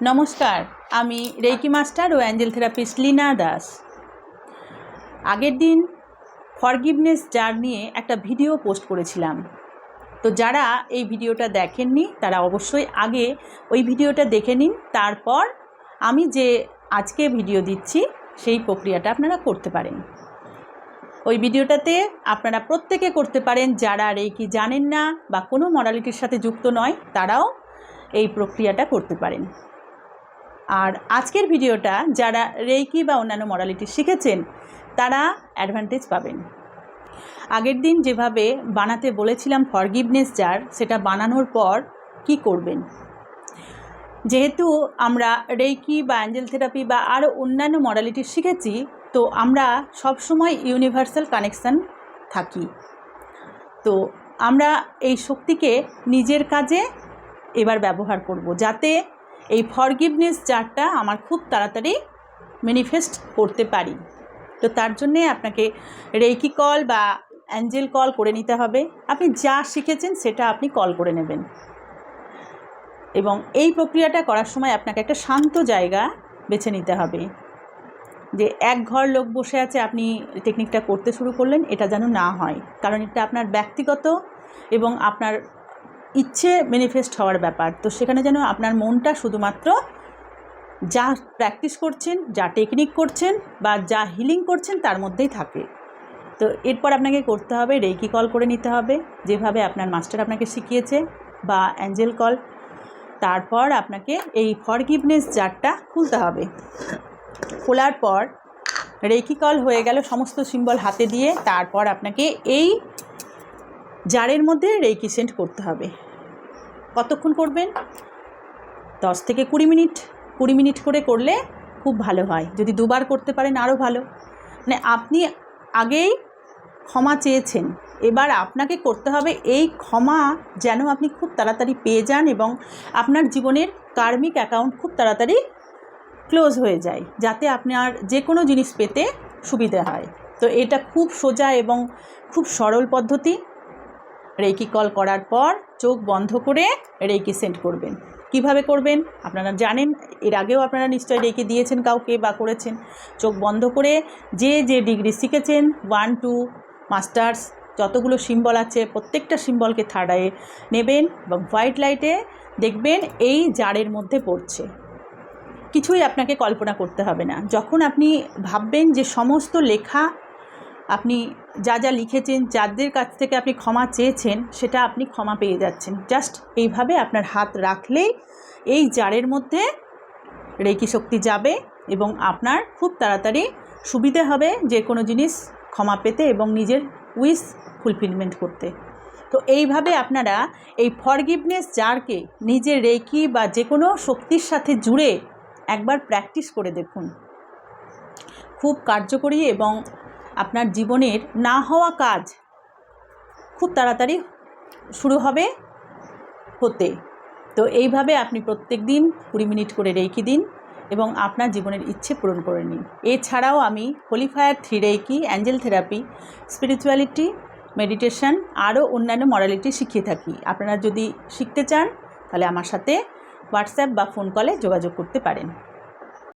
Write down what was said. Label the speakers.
Speaker 1: নমস্কার, আমি reiki master ও অ্যাঞ্জেল থেরাপিস্ট লীনা দাস। আগের দিন ফরগিভনেস জার নিয়ে একটা ভিডিও পোস্ট করেছিলাম। তো যারা এই ভিডিওটা দেখেননি, তারা অবশ্যই আগে ওই ভিডিওটা দেখে নিন, তারপর আমি যে আজকে ভিডিও দিচ্ছি, সেই প্রক্রিয়াটা আপনারা করতে পারেন। ওই ভিডিওটাতে আপনারা প্রত্যেকে করতে পারেন, যারা রেইকি জানেন না বা কোনো মডালিটির সাথে যুক্ত নয়, তারাও এই প্রক্রিয়াটা করতে পারেন। আর আজকের ভিডিওটা যারা রেইকি বা অন্যান্য মডালিটি শিখেছেন, তারা অ্যাডভান্টেজ পাবেন। আগের দিন যেভাবে বানাতে বলেছিলাম ফরগিভনেস জার সেটা বানানোর পর কি করবেন? যেহেতু আমরা রেইকি বা অ্যাঞ্জেল থেরাপি বা আরও অন্যান্য মডালিটি শিখেছি, তো আমরা সবসময় ইউনিভার্সাল কানেকশান থাকি। তো আমরা এই শক্তিকে নিজের কাজে এবার ব্যবহার করব, যাতে এই ফরগিভনেস জারটা আমার খুব তাড়াতাড়ি ম্যানিফেস্ট করতে পারি। তো তার জন্যে আপনাকে রেকি কল বা অ্যাঞ্জেল কল করে নিতে হবে। আপনি যা শিখেছেন সেটা আপনি কল করে নেবেন। এবং এই প্রক্রিয়াটা করার সময় আপনাকে একটা শান্ত জায়গা বেছে নিতে হবে। যে এক ঘর লোক বসে আছে, আপনি টেকনিকটা করতে শুরু করলেন, এটা যেন না হয়। কারণ এটা আপনার ব্যক্তিগত এবং আপনার ইচ্ছে ম্যানিফেস্ট হওয়ার ব্যাপার। তো সেখানে যেন আপনার মনটা শুধুমাত্র যা প্র্যাকটিস করছেন, যা টেকনিক করছেন বা যা হিলিং করছেন তার মধ্যেই থাকে। তো এরপর আপনাকে করতে হবে রেকি কল করে নিতে হবে, যেভাবে আপনার মাস্টার আপনাকে শিখিয়েছে বা অ্যাঞ্জেল কল তারপর আপনাকে এই ফরগিভনেস জারটা খুলতে হবে। খোলার পর রেকি কল হয়ে গেল সমস্ত সিম্বল হাতে দিয়ে, তারপর আপনাকে এই জারের মধ্যে রেকি সেন্ট করতে হবে। কতক্ষণ করবেন? দশ থেকে কুড়ি মিনিট। কুড়ি মিনিট করে করলে খুব ভালো হয়। যদি দুবার করতে পারেন আরও ভালো। মানে আপনি আগেই ক্ষমা চেয়েছেন। এবার আপনাকে করতে হবে এই ক্ষমা যেন আপনি খুব তাড়াতাড়ি পেয়ে যান এবং আপনার জীবনের কার্মিক অ্যাকাউন্ট খুব তাড়াতাড়ি ক্লোজ হয়ে যায়, যাতে আপনার যে কোনো জিনিস পেতে সুবিধে হয়। তো এটা খুব সোজা এবং খুব সরল পদ্ধতি। রেকি কল করার পর চোখ বন্ধ করে রেকি সেন্ড করবেন। কীভাবে করবেন? আপনারা জানেন, এর আগেও আপনারা নিশ্চয়ই রেকি দিয়েছেন কাউকে বা করেছেন। চোখ বন্ধ করে যে যে ডিগ্রি শিখেছেন, ওয়ান, টু, মাস্টার্স, যতগুলো সিম্বল আছে, প্রত্যেকটা সিম্বলকে থার্ড আয়ে নেবেন এবং হোয়াইট লাইটে দেখবেন এই জারের মধ্যে পড়ছে। কিছুই আপনাকে কল্পনা করতে হবে না। যখন আপনি ভাববেন যে সমস্ত লেখা আপনি যা যা লিখেছেন, যাদের কাছ থেকে আপনি ক্ষমা চেয়েছেন, সেটা আপনি ক্ষমা পেয়ে যাচ্ছেন। জাস্ট এইভাবে আপনার হাত রাখলেই এই জারের মধ্যে রেকি শক্তি যাবে এবং আপনার খুব তাড়াতাড়ি সুবিধে হবে যে কোনো জিনিস ক্ষমা পেতে এবং নিজের উইস ফুলফিলমেন্ট করতে। তো এইভাবে আপনারা এই ফরগিভনেস জারকে নিজের রেকি বা যে কোনো শক্তির সাথে জুড়ে একবার প্র্যাকটিস করে দেখুন। খুব কার্যকরী এবং আপনার জীবনের না হওয়া কাজ খুব তাড়াতাড়ি শুরু হবে হতে। তো এইভাবে আপনি প্রত্যেক দিন কুড়ি মিনিট করে রেখে দিন এবং আপনার জীবনের ইচ্ছে পূরণ করে নিন। এছাড়াও আমি holy fire three Reiki angel therapy, spirituality, meditation আরও অন্যান্য মডালিটি শিখিয়ে থাকি। আপনারা যদি শিখতে চান তাহলে আমার সাথে হোয়াটসঅ্যাপ বা ফোন কলে যোগাযোগ করতে পারেন।